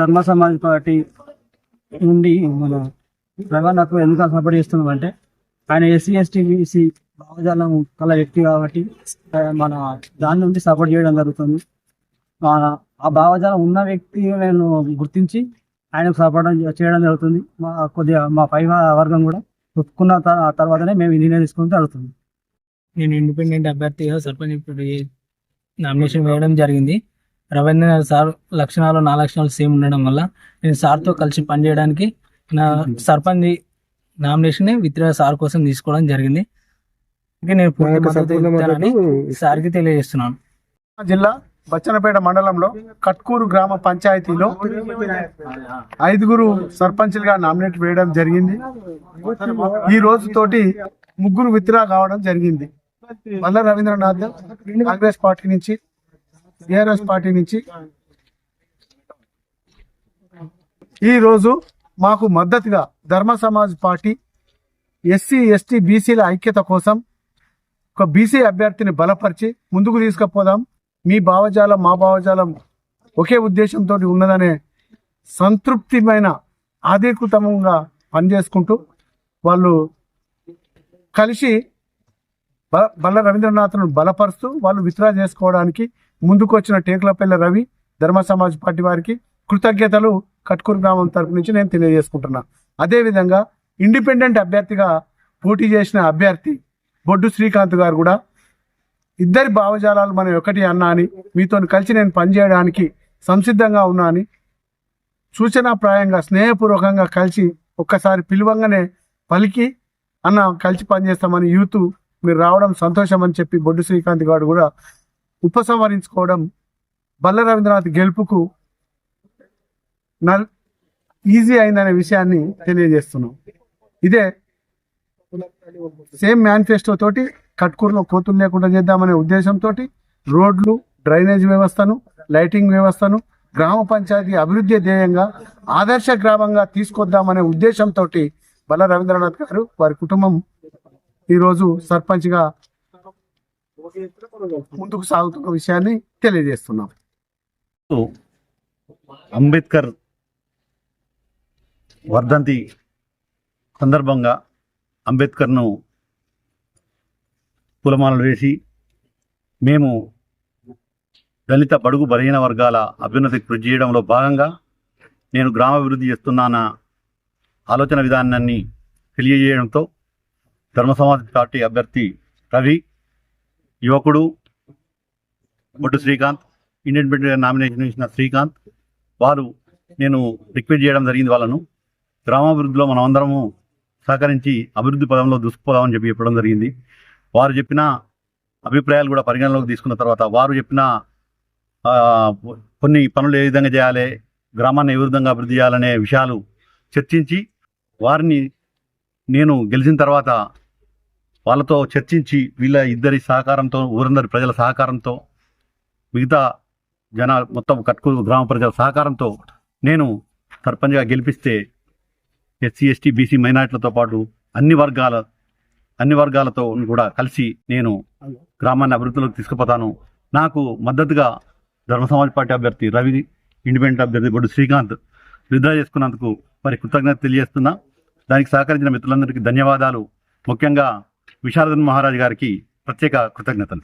ధర్మ సమాజ్ పార్టీ నుండి మన రవాణాకు ఎందుకు సపోర్ట్ చేస్తున్నామంటే ఆయన ఎస్సీ ఎస్టీ బీసీ భావజాలం కల వ్యక్తి కాబట్టి మన దాని నుండి సపోర్ట్ చేయడం జరుగుతుంది. ఆ ఆ భావజాలం ఉన్న వ్యక్తి నేను గుర్తించి ఆయనకు సపోర్ట్ చేయడం జరుగుతుంది. మా కొద్దిగా మా పై వర్గం కూడా ఒప్పుకున్న తర్వాతనే మేము ఇంజనీర్ నిర్ణయం తీసుకుని జరుగుతుంది నేను ఇండిపెండెంట్ అభ్యర్థిగా సర్పంచ్ నామినేషన్ వేయడం జరిగింది. రవీంద్ర సార్ లక్షణాలు నా లక్షణాలు సేమ్ ఉండడం వల్ల నేను సార్తో కలిసి పనిచేయడానికి నా సర్పంచ్ నామినేషన్ విత్డ్రా సార్ కోసం తీసుకోవడం జరిగింది. ఇంకా నేను పూర్తి మద్దతు ఇస్తానని సార్కి తెలియజేస్తున్నాను. జిల్లా బచ్చనపేట మండలంలో కట్కూరు గ్రామ పంచాయతీలో ఐదుగురు సర్పంచ్లుగా నామినేట్ వేయడం జరిగింది. ఈ రోజు తోటి ముగ్గురు విత్డ్రా కావడం జరిగింది. మల్ల రవీంద్రనాథ్ కాంగ్రెస్ పార్టీ నుంచి టిఆర్ఎస్ పార్టీ నుంచి ఈరోజు మాకు మద్దతుగా ధర్మ సమాజ్ పార్టీ ఎస్సీ ఎస్టీ బీసీల ఐక్యత కోసం ఒక బీసీ అభ్యర్థిని బలపరిచి ముందుకు తీసుకుపోదాం. మీ భావజాలం మా భావజాలం ఒకే ఉద్దేశంతో ఉన్నదనే సంతృప్తిమైన ఆధీకృతంగా పనిచేసుకుంటూ వాళ్ళు కలిసి బ బల్ల రవీంద్రనాథ్ను బలపరుస్తూ వాళ్ళు విత్డ్రా చేసుకోవడానికి ముందుకు వచ్చిన టేకులపల్లి రవి ధర్మ సమాజ్ పార్టీ వారికి కృతజ్ఞతలు కట్కూరు గ్రామం తరపు నుంచి నేను తెలియజేసుకుంటున్నా. అదేవిధంగా ఇండిపెండెంట్ అభ్యర్థిగా పోటీ చేసిన అభ్యర్థి బొడ్డు శ్రీకాంత్ గారు కూడా ఇద్దరి భావజాలాలు మనం ఒకటి అన్నా అని మీతో కలిసి నేను పనిచేయడానికి సంసిద్ధంగా ఉన్నా అని సూచనాప్రాయంగా స్నేహపూర్వకంగా కలిసి ఒక్కసారి పిలువంగానే పలికి అన్న కలిసి పనిచేస్తామని యూత్ మీరు రావడం సంతోషం అని చెప్పి బొడ్డు శ్రీకాంత్ గారు కూడా ఉపసంహరించుకోవడం బల్ల రవీంద్రనాథ్ గెలుపుకు నల్ ఈజీ అయిందనే విషయాన్ని తెలియజేస్తున్నాం. ఇదే సేమ్ మేనిఫెస్టో తోటి కట్కూరులో కోతులు లేకుండా చేద్దామనే ఉద్దేశంతో రోడ్లు డ్రైనేజ్ వ్యవస్థను లైటింగ్ వ్యవస్థను గ్రామ పంచాయతీ అభివృద్ధి ధ్యేయంగా ఆదర్శ గ్రామంగా తీసుకొద్దామనే ఉద్దేశంతో బల్ల రవీంద్రనాథ్ గారు వారి కుటుంబం ఈరోజు సర్పంచ్గా ముందుకు సాగుతున్న విషయాన్ని తెలియజేస్తున్నాం. అంబేద్కర్ వర్ధంతి సందర్భంగా అంబేద్కర్ను పూలమాలలు వేసి మేము దళిత బడుగు బలహీన వర్గాల అభ్యున్నతికి కృషి చేయడంలో భాగంగా నేను గ్రామాభివృద్ధి చేస్తున్నాన ఆలోచన విధానాన్ని తెలియజేయడంతో ధర్మ సమాజ్ పార్టీ అభ్యర్థి రవి యువకుడు బొడ్డు శ్రీకాంత్ ఇండియన్ బిడ్డ నామినేషన్ ఇచ్చిన శ్రీకాంత్ వారు నేను రిక్వెస్ట్ చేయడం జరిగింది వాళ్ళను. గ్రామాభివృద్ధిలో మనం అందరము సహకరించి అభివృద్ధి పదంలో దూసుకుపోదామని చెప్పి చెప్పడం జరిగింది. వారు చెప్పిన అభిప్రాయాలు కూడా పరిగణలోకి తీసుకున్న తర్వాత వారు చెప్పిన కొన్ని పనులు ఏ విధంగా చేయాలి గ్రామాన్ని ఏ విధంగా అభివృద్ధి చేయాలనే విషయాలు చర్చించి వారిని నేను గెలిచిన తర్వాత వాళ్ళతో చర్చించి వీళ్ళ ఇద్దరి సహకారంతో ఊరందరి ప్రజల సహకారంతో మిగతా జన మొత్తం కట్కూరు గ్రామ ప్రజల సహకారంతో నేను సర్పంచ్గా గెలిపిస్తే ఎస్సీ ఎస్టీ బీసీ మైనార్టీలతో పాటు అన్ని వర్గాల అన్ని వర్గాలతో కూడా కలిసి నేను గ్రామాన్ని అభివృద్ధిలోకి తీసుకుపోతాను. నాకు మద్దతుగా ధర్మ సమాజ్ పార్టీ అభ్యర్థి రవి ఇండిపెండెంట్ అభ్యర్థి బొడ్డు శ్రీకాంత్ విద్రా చేసుకున్నందుకు మరి కృతజ్ఞత తెలియజేస్తున్నా. దానికి సహకరించిన మిత్రులందరికీ ధన్యవాదాలు. ముఖ్యంగా విశారదన్ మహారాజ్ గారికి ప్రత్యేక కృతజ్ఞతలు.